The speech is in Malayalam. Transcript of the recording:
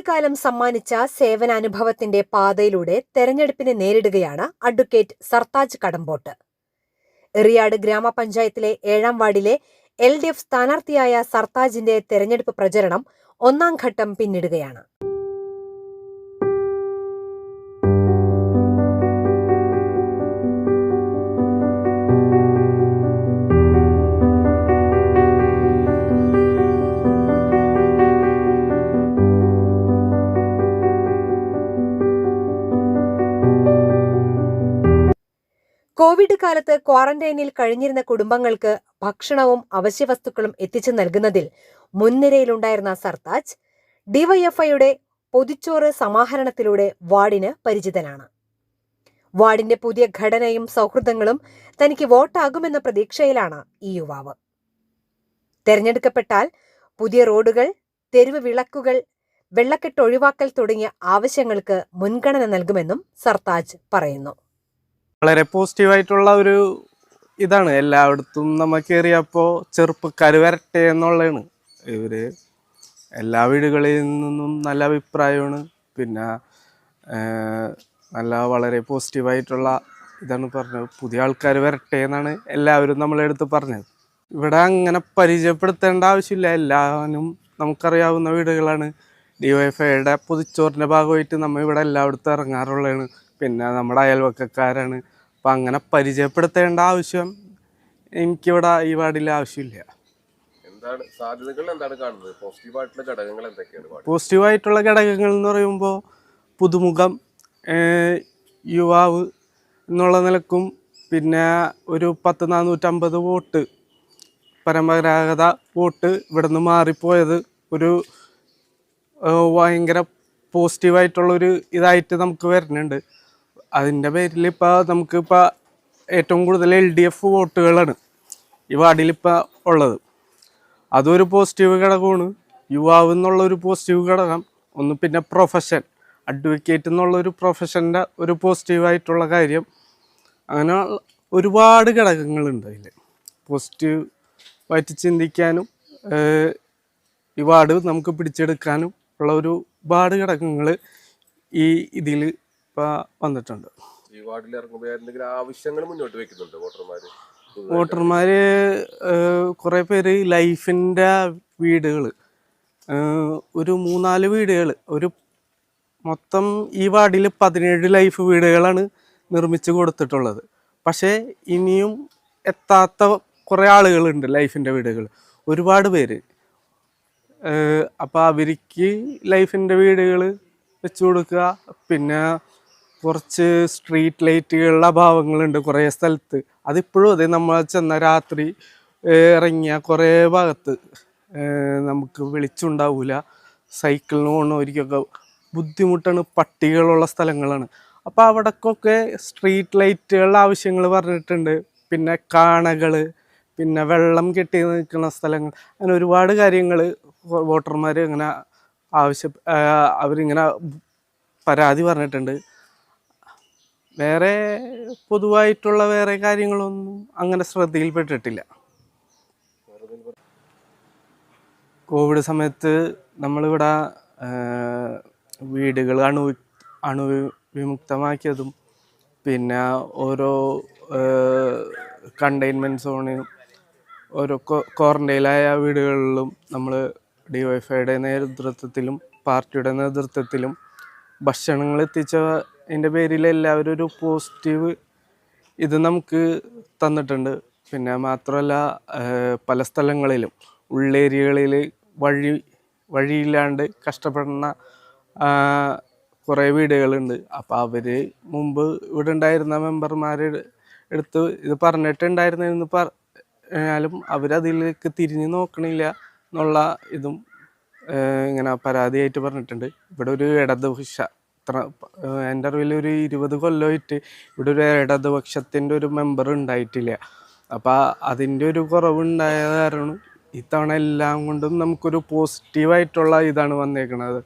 കാലം സമ്മാനിച്ച സേവനാനുഭവത്തിന്റെ പാതയിലൂടെ തെരഞ്ഞെടുപ്പിനെ നേരിടുകയാണ് അഡ്വക്കേറ്റ് സർത്താജ് കടമ്പോട്ട്. എറിയാട് ഗ്രാമപഞ്ചായത്തിലെ ഏഴാം വാർഡിലെ എൽ ഡി എഫ് സ്ഥാനാർത്ഥിയായ സർത്താജിന്റെ തെരഞ്ഞെടുപ്പ് പ്രചരണം ഒന്നാം ഘട്ടം പിന്നിടുകയാണ്. കോവിഡ് കാലത്ത് ക്വാറന്റൈനിൽ കഴിഞ്ഞിരുന്ന കുടുംബങ്ങൾക്ക് ഭക്ഷണവും അവശ്യവസ്തുക്കളും എത്തിച്ചു നൽകുന്നതിൽ മുൻനിരയിലുണ്ടായിരുന്ന സർത്താജ് ഡിവൈഎഫ്ഐയുടെ പൊതിച്ചോറ് സമാഹരണത്തിലൂടെ വാർഡിന് പരിചിതനാണ്. വാർഡിന്റെ പുതിയ ഘടനയും സൗഹൃദങ്ങളും തനിക്ക് വോട്ടാകുമെന്ന പ്രതീക്ഷയിലാണ് ഈ യുവാവ്. തെരഞ്ഞെടുക്കപ്പെട്ടാൽ പുതിയ റോഡുകൾ തെരുവ് വിളക്കുകൾ വെള്ളക്കെട്ട് ഒഴിവാക്കൽ തുടങ്ങിയ ആവശ്യങ്ങൾക്ക് മുൻഗണന നൽകുമെന്നും സർത്താജ് പറയുന്നു. വളരെ പോസിറ്റീവായിട്ടുള്ള ഒരു ഇതാണ്. എല്ലായിടത്തും നമ്മൾ കയറിയപ്പോൾ ചെറുപ്പക്കാർ വരട്ടെ എന്നുള്ളതാണ്. ഇവർ എല്ലാ വീടുകളിൽ നിന്നും നല്ല അഭിപ്രായമാണ്. പിന്നെ നല്ല വളരെ പോസിറ്റീവായിട്ടുള്ള ഇതാണ് പറഞ്ഞത്. പുതിയ ആൾക്കാർ വരട്ടെ എന്നാണ് എല്ലാവരും നമ്മളെടുത്ത് പറഞ്ഞത്. ഇവിടെ അങ്ങനെ പരിചയപ്പെടുത്തേണ്ട ആവശ്യമില്ല. എല്ലാവരും നമുക്കറിയാവുന്ന വീടുകളാണ്. ഡി ഡിവൈഫൈയുടെ പൊതിച്ചോറിന്റെ ഭാഗമായിട്ട് നമ്മൾ ഇവിടെ എല്ലായിടത്തും ഇറങ്ങാറുള്ളതാണ്. പിന്നെ നമ്മുടെ അയൽവക്കക്കാരാണ്. അപ്പം അങ്ങനെ പരിചയപ്പെടുത്തേണ്ട ആവശ്യം എനിക്കിവിടെ ഈ വാർഡിൽ ആവശ്യമില്ല. എന്താണ് സാധ്യതകൾ എന്താണ് കാണുന്നത്? പോസിറ്റീവ് ആയിട്ടുള്ള ഘടകങ്ങൾ എന്തൊക്കെയാണ് പോസിറ്റീവായിട്ടുള്ള ഘടകങ്ങൾ എന്ന് പറയുമ്പോൾ പുതുമുഖം യുവാവ് എന്നുള്ള നിലക്കും പിന്നെ ഒരു പത്ത് നാനൂറ്റമ്പത് വോട്ട് പരമ്പരാഗത വോട്ട് ഇവിടുന്ന് മാറിപ്പോയത് ഒരു ഭയങ്കര പോസിറ്റീവായിട്ടുള്ളൊരു ഇതായിട്ട് നമുക്ക് വരുന്നുണ്ട് അതിന്റെ പേരിൽ ഇപ്പോൾ നമുക്കിപ്പോൾ ഏറ്റവും കൂടുതൽ എൽ ഡി എഫ് വോട്ടുകളാണ് ഈ വാർഡിലിപ്പോൾ ഉള്ളത്. അതൊരു പോസിറ്റീവ് ഘടകമാണ്. യുവാവ് എന്നുള്ള ഒരു പോസിറ്റീവ് ഘടകം ഒന്ന് പിന്നെ പ്രൊഫഷൻ അഡ്വക്കേറ്റ് എന്നുള്ള ഒരു പ്രൊഫഷന്റെ ഒരു പോസിറ്റീവായിട്ടുള്ള കാര്യം. അങ്ങനെ ഒരുപാട് ഘടകങ്ങളുണ്ട് അതിൽ പോസിറ്റീവായിട്ട് ചിന്തിക്കാനും ഈ വാർഡ് നമുക്ക് പിടിച്ചെടുക്കാനും ഉള്ള ഒരു ഒരുപാട് ഘടകങ്ങൾ ഈ ഇതിൽ ഇപ്പോൾ വന്നിട്ടുണ്ട്. ഈ വാർഡിൽ ഇറങ്ങുമ്പോൾ എന്തെങ്കിലും ആവശ്യങ്ങൾ മുന്നോട്ട് വെക്കുന്നുണ്ട് വോട്ടർമാര്? വോട്ടർമാർ കുറേ പേര് ലൈഫിന്റെ വീടുകൾ ഒരു മൂന്നാൽ വീടുകൾ ഒരു മൊത്തം ഈ വാർഡിൽ പതിനേഴ് ലൈഫ് വീടുകളാണ് നിർമ്മിച്ച് കൊടുത്തിട്ടുള്ളത്. പക്ഷേ ഇനിയും എത്താത്ത കുറേ ആളുകളുണ്ട് ലൈഫിന്റെ വീടുകൾ ഒരുപാട് പേര്. അപ്പോൾ അവർക്ക് ലൈഫിന്റെ വീടുകൾ വെച്ചു കൊടുക്കുക. പിന്നെ കുറച്ച് സ്ട്രീറ്റ് ലൈറ്റുകളുടെ അഭാവങ്ങളുണ്ട് കുറേ സ്ഥലത്ത്. അതിപ്പോഴും അതെ നമ്മൾ ചെന്ന രാത്രി ഇറങ്ങിയ കുറേ ഭാഗത്ത് നമുക്ക് വെളിച്ചുണ്ടാവില്ല സൈക്കിളിന് പോകുന്നവർക്കൊക്കെ ബുദ്ധിമുട്ടാണ് പട്ടികളുള്ള സ്ഥലങ്ങളാണ്. അപ്പോൾ അവിടക്കൊക്കെ സ്ട്രീറ്റ് ലൈറ്റുകളുടെ ആവശ്യങ്ങൾ പറഞ്ഞിട്ടുണ്ട്. പിന്നെ കാണകൾ പിന്നെ വെള്ളം കെട്ടി നിൽക്കുന്ന സ്ഥലങ്ങൾ അങ്ങനെ ഒരുപാട് കാര്യങ്ങൾ വോട്ടർമാർ ഇങ്ങനെ ആവശ്യ അവരിങ്ങനെ പരാതി പറഞ്ഞിട്ടുണ്ട്. വേറെ പൊതുവായിട്ടുള്ള വേറെ കാര്യങ്ങളൊന്നും അങ്ങനെ ശ്രദ്ധയിൽപ്പെട്ടിട്ടില്ല. കോവിഡ് സമയത്ത് നമ്മളിവിടെ വീടുകൾ അണു അണു വിമുക്തമാക്കിയതും പിന്നെ ഓരോ കണ്ടെയ്ൻമെന്റ് സോണിനും ഓരോ ക്വാറന്റൈനിലായ വീടുകളിലും നമ്മൾ ഡിവൈഫൈയുടെ നേതൃത്വത്തിലും പാർട്ടിയുടെ നേതൃത്വത്തിലും ഭക്ഷണങ്ങൾ എത്തിച്ചതിന്റെ പേരിൽ എല്ലാവരും ഒരു പോസിറ്റീവ് ഇത് നമുക്ക് തന്നിട്ടുണ്ട്. പിന്നെ മാത്രമല്ല പല സ്ഥലങ്ങളിലും ഉള്ളേരിയകളിൽ വഴി വഴിയില്ലാണ്ട് കഷ്ടപ്പെടുന്ന കുറേ വീടുകളുണ്ട്. അപ്പോൾ അവർ മുമ്പ് ഇവിടെ ഉണ്ടായിരുന്ന മെമ്പർമാരുടെ എടുത്ത് ഇത് പറഞ്ഞിട്ടുണ്ടായിരുന്നെന്ന് പറഞ്ഞാലും അവരതിലേക്ക് തിരിഞ്ഞു നോക്കണില്ല എന്നുള്ള ഇതും ഇങ്ങനെ പരാതിയായിട്ട് പറഞ്ഞിട്ടുണ്ട്. ഇവിടെ ഒരു ഇടതുപക്ഷ ഏഹ്, എന്റെ അറിവിൽ ഒരു ഇരുപത് കൊല്ലമായിട്ട് ഇവിടെ ഒരു ഇടതുപക്ഷത്തിന്റെ ഒരു മെമ്പർ ഉണ്ടായിട്ടില്ല. അപ്പോൾ അതിന്റെ ഒരു കുറവുണ്ടായത് കാരണം ഇത്തവണ എല്ലാം കൊണ്ടും നമുക്കൊരു പോസിറ്റീവായിട്ടുള്ള ഇതാണ് വന്നേക്കുന്നത്